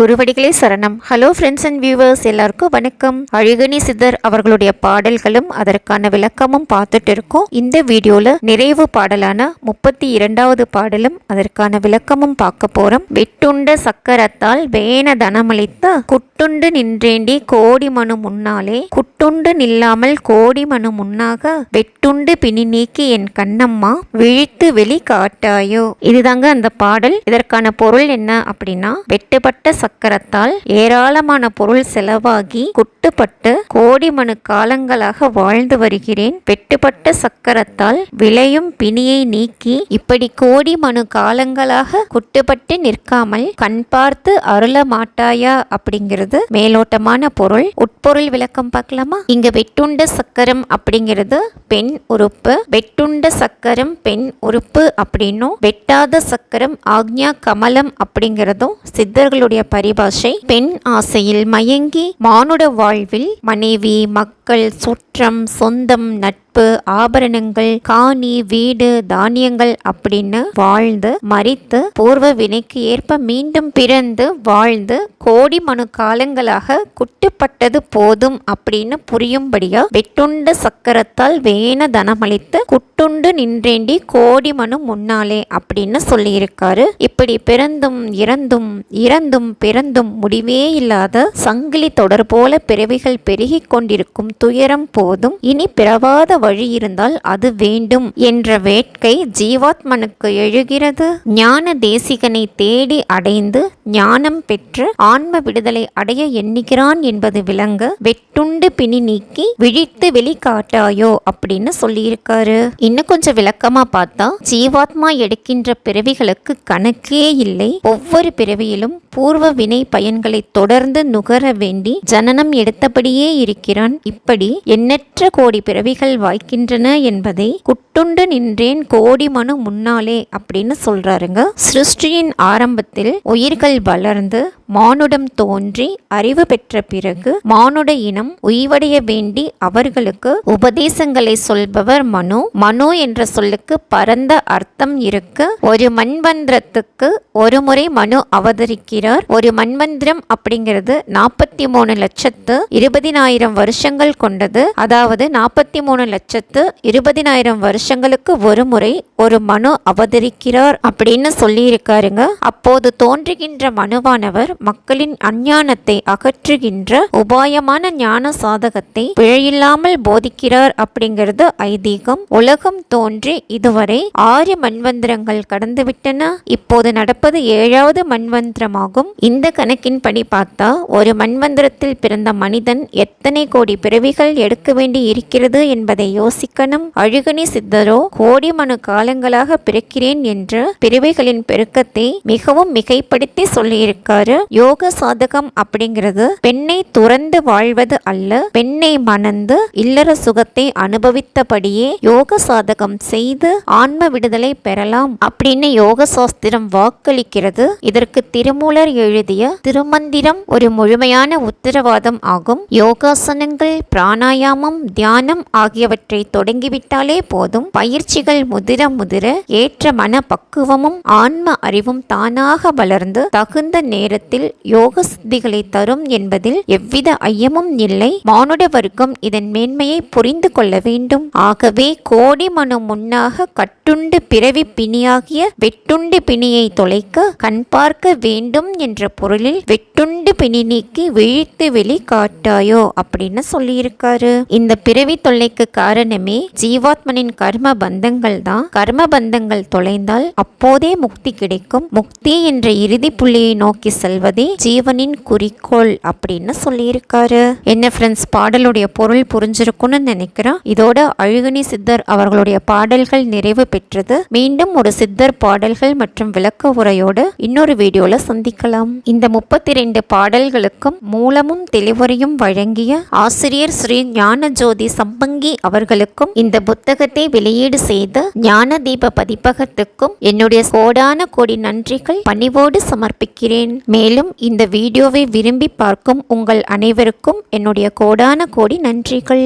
குருவடிகளே சரணம். Hello friends and viewers எல்லாருக்கும் வணக்கம். அழகணி சித்தர் அவர்களுடைய பாடல்களும் அதற்கான விளக்கமும் பார்த்துட்டு இருக்கோம். இந்த வீடியோல நிறைவு பாடலான முப்பத்தி இரண்டாவது பாடலும் அதற்கான விளக்கமும் பார்க்க போறோம். வெட்டுண்ட சக்கரத்தால் வேன தனமளித்த குட்டுண்டு நின்றேண்டி கோடி மனு முன்னாலே குட்டுண்டு நில்லாமல் கோடி மனு முன்னாக வெட்டுண்டு பிணி நீக்கி என் கண்ணம்மா விழித்து வெளி காட்டாயோ. இதுதாங்க அந்த பாடல். இதற்கான பொருள் என்ன அப்படின்னா வெட்டுப்பட்ட சக்கரத்தால் ஏராளமான பொருள் செலவாகி குட்டுப்பட்டு கோடி மனு காலங்களாக வாழ்ந்து வருகிறேன். வெட்டுப்பட்ட சக்கரத்தால் விளையும் பிணியை நீக்கி இப்படி கோடி மணு காலங்களாக குட்டுப்பட்டு நிற்காமல் கண் பார்த்து அருள மாட்டாயா அப்படிங்கிறது மேலோட்டமான பொருள். உட்பொருள் விளக்கம் பார்க்கலாமா? இங்க வெட்டுண்ட சக்கரம் அப்படிங்கிறது பெண் உறுப்பு. வெட்டுண்ட சக்கரம் பெண் உறுப்பு அப்படின்னும். வெட்டாத சக்கரம் ஆக்ஞா கமலம் அப்படிங்கிறதும் சித்தர்களுடைய பரிபாஷை பெண் ஆசையில் மயங்கி மானுட வாழ்வில் மனைவி மக்கள் சுற்றம் சொந்தம் நட்பு ஆபரணங்கள் காணி வீடு தானியங்கள் அப்படின்னு வாழ்ந்து மறித்து பூர்வ வினைக்கு ஏற்ப மீண்டும் பிறந்து வாழ்ந்து கோடி மனு காலங்களாக குட்டுப்பட்டது போதும் அப்படின்னு புரியும்படியா வெட்டுண்ட சக்கரத்தால் வேண தனமளித்து குட்டுண்டு நின்றேண்டி கோடி மனு முன்னாலே அப்படின்னு சொல்லியிருக்காரு. இப்படி பிறந்தும் இறந்தும் இறந்தும் பிறந்தும் முடிவே இல்லாத சங்கிலி தொடர் போல பிறவிகள் பெருகிக் கொண்டிருக்கும் துயரம் போதும். இனி பிறவாத வழி இருந்தால் அது வேண்டும் என்ற வேட்கை ஜீவாத்மனுக்கு எழுகிறது. ஞான தேசிகனை தேடி அடைந்து ஞானம் பெற்று ஆன்ம விடுதலை அடைய எண்ணுகிறான் என்பது விளங்க வெட்டுண்டு பிணி நீக்கி விழித்து வெளிக்காட்டாயோ அப்படின்னு சொல்லியிருக்காரு. இன்னும் கொஞ்சம் விளக்கமா பார்த்தா ஜீவாத்மா எடுக்கின்ற பிறவிகளுக்கு கணக்கே இல்லை. ஒவ்வொரு பிறவியிலும் பூர்வ வினை பயன்களை தொடர்ந்து நுகர வேண்டி ஜனனம் எடுத்தபடியே இருக்கிறான். இப்படி எண்ணற்ற கோடி பிறவிகள் வாய்க்கின்றன என்பதை கட்டுண்டு நின்றேன் கோடி மனு முன்னாலே அப்படின்னு சொல்றாருங்க. சிருஷ்டியின் ஆரம்பத்தில் உயிர்கள் வளர்ந்து மானுடம் தோன்றி அறிவு பெற்ற பிறகு மானுட இனம் உய்வடைய வேண்டி அவர்களுக்கு உபதேசங்களை சொல்பவர் மனு. மனு என்ற சொல்லுக்கு பரந்த அர்த்தம் இருக்கு. ஒரு மண்வந்திரத்துக்கு ஒரு முறை மனு அவதரிக்கிறார். ஒரு மண்வந்திரம் அப்படிங்கிறது நாற்பத்தி மூணு லட்சத்து இருபதினாயிரம் வருஷங்கள் கொண்டது. அதாவது நாற்பத்தி மூணு லட்சத்து இருபதினாயிரம் வருஷங்களுக்கு ஒரு முறை ஒரு மனு அவதரிக்கிறார் அப்படின்னு சொல்லியிருக்காருங்க. அப்போது தோன்றுகின்ற மனுவானவர் மக்களின் அஞ்ஞானத்தை அகற்றுகின்ற உபாயமான ஞான சாதகத்தை பிழையில்லாமல் போதிக்கிறார் அப்படிங்கிறது ஐதீகம். உலகம் தோன்றி இதுவரை ஆறு மண்வந்திரங்கள் கடந்துவிட்டன. இப்போது நடப்பது ஏழாவது மண்வந்திரமாகும் இந்த கணக்கின்படி பார்த்தா ஒரு மண்வந்திரத்தில் பிறந்த மனிதன் எத்தனை கோடி பிறவிகள் எடுக்க வேண்டி இருக்கிறது என்பதை யோசிக்கணும். அழுகணி சித்த இருந்ததோ கோடி மனு காலங்களாக பிறக்கிறேன் என்று பிரிவைகளின் பெருக்கத்தை மிகவும் மிகைப்படுத்தி சொல்லியிருக்காரு. யோக சாதகம் அப்படிங்கிறது பெண்ணை துறந்து வாழ்வது அல்ல பெண்ணை மணந்து இல்லற சுகத்தை அனுபவித்தபடியே யோக சாதகம் செய்து ஆன்ம விடுதலை பெறலாம் அப்படின்னு யோக சாஸ்திரம் வாக்களிக்கிறது. இதற்கு திருமூலர் எழுதிய திருமந்திரம் ஒரு முழுமையான உத்தரவாதம் ஆகும். யோகாசனங்கள் பிராணாயாமம் தியானம் ஆகியவற்றை தொடங்கிவிட்டாலே போதும். பயிற்சிகள் முதிர முதிர ஏற்ற மன பக்குவமும் ஆன்ம அறிவும் தானாக வளர்ந்து தகுந்த நேரத்தில் யோக சித்திகளை தரும் என்பதில் எவ்வித ஐயமும் இல்லை. மானுட வர்க்கம் இதன் மேன்மையை புரிந்து கொள்ள வேண்டும். ஆகவே கோடி மனு முன்னாக கட்டுண்டு பிறவி பிணியாகிய வெட்டுண்டு பிணியை தொலைக்க கண் பார்க்க வேண்டும் என்ற பொருளில் வெட்டுண்டு பிணி நீக்கி விழித்து வெளி காட்டாயோ அப்படின்னு சொல்லியிருக்காரு. இந்த பிறவி தொல்லைக்கு காரணமே ஜீவாத்மனின் கர்ம பந்தங்கள் தான். கர்ம பந்தங்கள் தொலைந்தால் அப்போதே முக்தி கிடைக்கும். முக்தி என்ற இறுதி புள்ளியை நோக்கி செல்வதே ஜீவனின் குறிக்கோள் அப்படின்னு சொல்லியிருக்காரு. என்ன ஃப்ரெண்ட்ஸ் பாடலுடைய பொருள் புரிஞ்சிருக்கும்னு நினைக்கிறேன். இதோட அழுகணி சித்தர் அவர்களுடைய பாடல்கள் நிறைவு பெற்றது. மீண்டும் ஒரு சித்தர் பாடல்கள் மற்றும் விளக்க உரையோடு இன்னொரு வீடியோல சந்திக்கலாம். இந்த முப்பத்தி ரெண்டு பாடல்களுக்கும் மூலமும் தெளிவுரையும் வழங்கிய ஆசிரியர் ஸ்ரீ ஞான ஜோதி சம்பங்கி அவர்களுக்கும் இந்த புத்தகத்தை வெளியீடு செய்த ஞானதீப பதிப்பகத்துக்கும் என்னுடைய கோடான கோடி நன்றிகள் பணிவோடு சமர்ப்பிக்கிறேன். மேலும் இந்த வீடியோவை விரும்பி பார்க்கும் உங்கள் அனைவருக்கும் என்னுடைய கோடான கோடி நன்றிகள்.